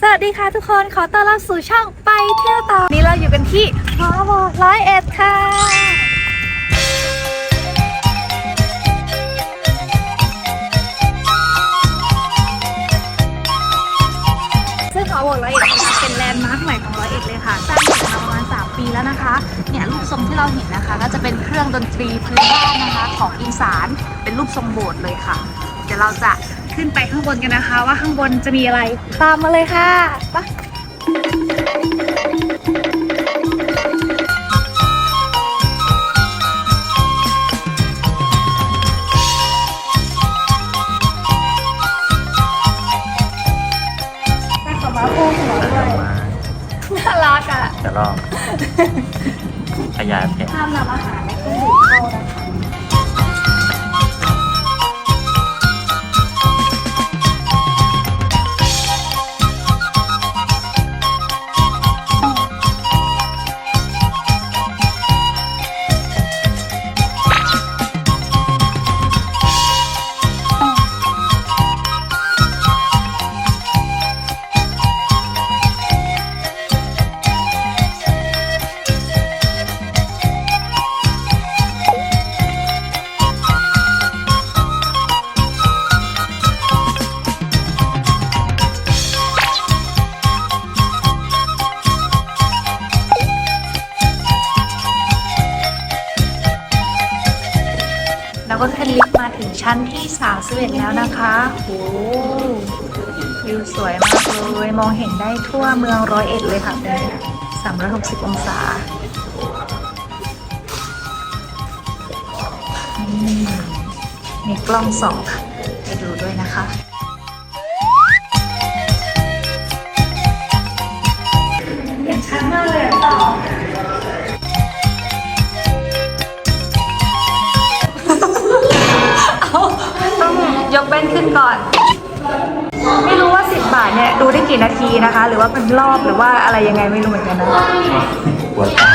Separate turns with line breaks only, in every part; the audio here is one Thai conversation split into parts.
สวัสดีค่ะทุกคนขอต้อนรับสู่ช่องไปเที่ยวต่อ นี่เราอยู่กันที่มอวร้อยเอ็ดค่ะ ซึ่งหอโบสถ์ร้อยเอ็ดนะคะเป็นแลนด์มาร์คใหม่ของร้อยเอ็ดเลยค่ะ สร้างมาประมาณ 3 ปีแล้วนะคะ เนี่ยรูปทรงที่เราเห็นนะคะ ก็จะเป็นเครื่องดนตรีพื้นบ้านนะคะของอีสาน เป็นรูปทรงโบสถ์เลยค่ะ เดี๋ยวเราจะ ขึ้นไปข้างบนกันนะคะ ว่าข้างบนจะมีอะไร ตามมาเลยค่ะไปแต่ขอมาพูดหัวด้วยน่ารักอะ
จะลองขยายแผน
ห้ามนำอาหารและเครื่องดื่มเข้านะคะ ก็ขึ้นลิฟต์มาถึงชั้นที่31แล้วนะคะโอ้วิวสวยมากเลย มองเห็นได้ทั่วเมืองร้อยเอ็ดเลยค่ะเป็น360 องศามีกล้องสองค่ะไปดูด้วยนะคะ กี่นาทีนะคะ หรือว่าเป็นรอบหรือว่าอะไรยังไงไม่รู้เหมือนกันนะ
ปวดตา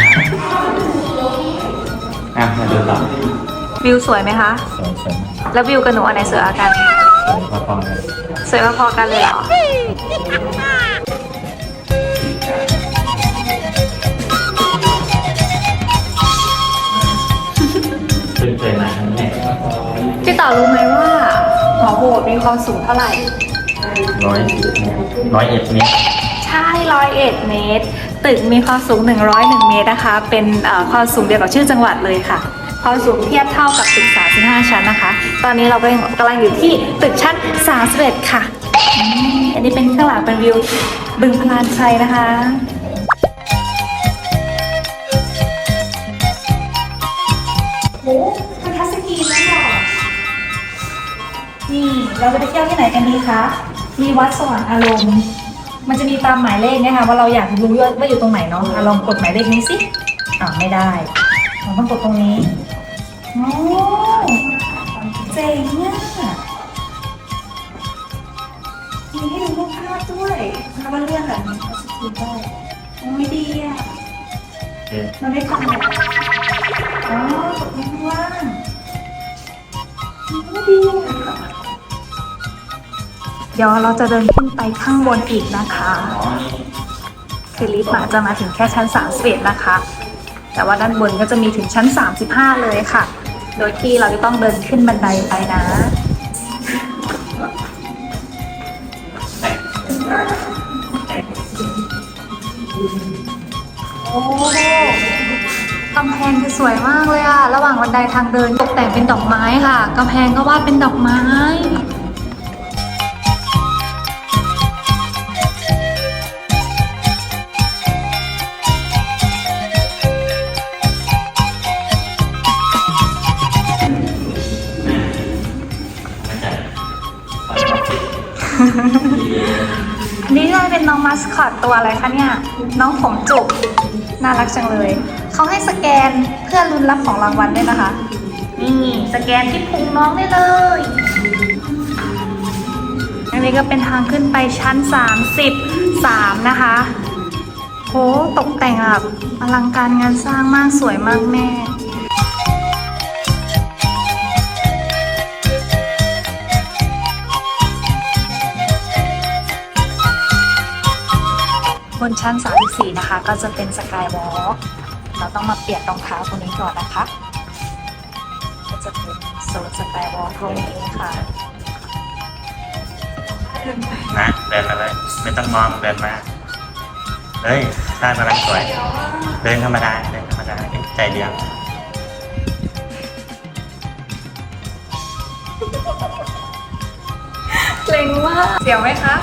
อะมาดูต่อ
วิวสวยไหมคะ
สวยสวย
แล้ววิวกับหนูอันไหนสวยกว่ากัน
สวยพอๆกัน
สวยพอๆกันเลยเหรอ
เพิ่งเคยมาครั้งแรก
พี่ต่อรู้ไหมว่าหอโบสถ์มีความสูงเท่าไหร่
ร้อยร้อยเอ็ดเมตร
ใช่ร้อยเอ็ดเมตร ตึกมีความสูง 101 เมตรนะคะ เป็นเอ่อความสูงเดียวกับชื่อจังหวัดเลยค่ะ ความสูงเทียบเท่ากับตึก 35 ชั้นนะคะ ตอนนี้เราก็ยังกำลังอยู่ที่ตึกชั้น 31 ค่ะอืมอันนี้เป็นข้างหลังเป็นวิวบึงพลานชัยนะคะโอ้เป็นทัศกีแล้วเหรอนี่ เราจะไปเที่ยวที่ไหนกันดีคะ มีวัดสว่างอารมณ์ มันจะมีตามหมายเลขนะคะว่าเราอยากรู้ว่าอยู่ตรงไหนเนาะอะลองกดหมายเลขนี้สิอ่าไม่ได้เราต้องกดตรงนี้โอ้เจ๋งอะมีให้ดูรูปภาพด้วยแล้วก็เลื่อนแบบนี้ก็สกิลได้โอ้ไม่ดีอะมันไม่ฟังอ๋อกดข้างล่างไม่ดีอะ เดี๋ยวเราจะเดินขึ้นไปข้างบนอีกนะคะ คือลิฟต์อะจะมาถึงแค่ชั้น31นะคะ แต่ว่าด้านบนก็จะมีถึงชั้น 35 เลยค่ะ โดยที่เราจะต้องเดินขึ้นบันไดไปนะโอ้กำแพงคือสวยมากเลยอะระหว่างบันไดทางเดินตกแต่งเป็นดอกไม้ค่ะกำแพงก็วาดเป็นดอกไม้ นี่น่าจะเป็นน้องมาสคอตตัวอะไรคะเนี่ย น้องผมจุก น่ารักจังเลย เขาให้สแกนเพื่อลุ้นรับของรางวัลด้วยนะคะ นี่สแกนที่พุงน้องได้เลย อันนี้ก็เป็นทางขึ้นไปชั้น 33 นะคะโหตกแต่งแบบอลังการงานสร้างมากสวยมากแม่ บนชั้น 34 นะคะ ก็จะเป็นสกายวอล์กเราต้องมาเปลี่ยนรองเท้าตรงนี้ก่อนนะคะ ก็จะเป็นโซนสกายวอล์กตรงนี้ค่ะ
นะเดินมาเลยไม่ต้องมองเดินมาเฮ้ยท่ากำลังสวย เดินธรรมดาเดินธรรมดาใจเดียว
เกรงมากเสียวไหมคะ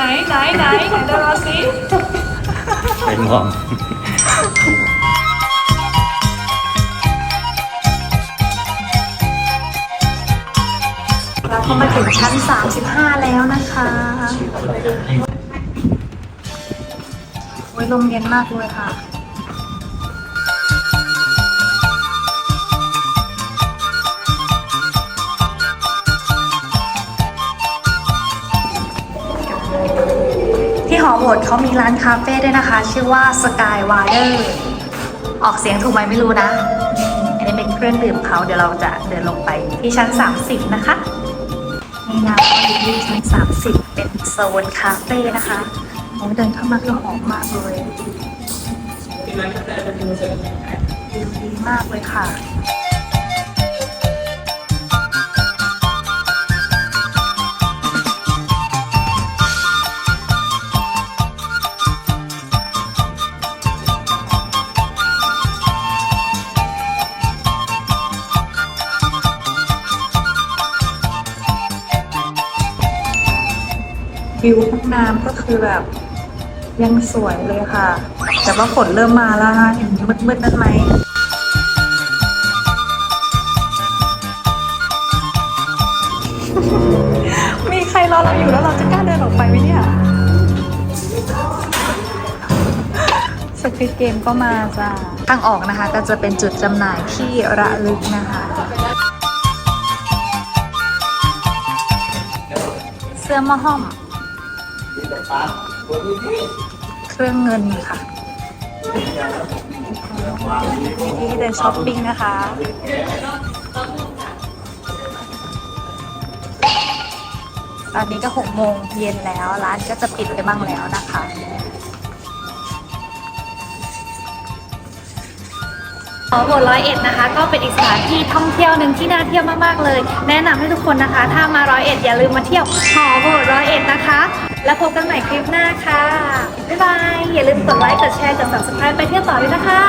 ไหนไหนไหนไหนเดินมาสิ
เป็นห่วง
เราก็มาถึงชั้น 35 แล้วนะคะโอ้ยลมเย็นมากเลยค่ะ อโหวตเขามีร้านคาเฟ่ด้วยนะคะ ชื่อว่า Sky Wire ออกเสียงถูกไหมไม่รู้นะ อันนี้เป็นเครื่องดื่มเขาเดี๋ยวเราจะเดินลงไปที่ชั้น 30 นะคะนี่นะก็อยู่ที่ชั้น 30 เป็นโซนคาเฟ่นะคะโอ้เดินเข้ามาก็หอมมากเลยดีมากเลยค่ะ วิวห้องน้ำก็คือแบบยังสวยเลยค่ะ แต่ว่าฝนเริ่มมาแล้วนะเห็นมืดๆนั่นไหมมีใครรอเราอยู่แล้วเราจะกล้าเดินออกไปไหมเนี่ยสควิตเกมก็มาจ้าทางออกนะคะก็จะเป็นจุดจำหน่ายที่ระลึกนะคะ เสื้อมะห้อม เครื่องเงินค่ะ ที่เดินช้อปปิ้งนะคะ ตอนนี้ก็หกโมงเย็นแล้ว ร้านก็จะปิดไปบ้างแล้วนะคะหอโบสถ์ร้อยเอ็ดนะคะ ก็เป็นอีกสถานที่ท่องเที่ยวหนึ่งที่น่าเที่ยวมากๆเลย แนะนำให้ทุกคนนะคะ ถ้ามาร้อยเอ็ดอย่าลืมมาเที่ยวหอโบสถ์ร้อยเอ็ดนะคะ แล้วพบกันใหม่คลิปหน้าค่ะ บ๊ายบาย อย่าลืมกดไลค์ กดแชร์ กด subscribe ไปเที่ยวต่อด้วยนะคะ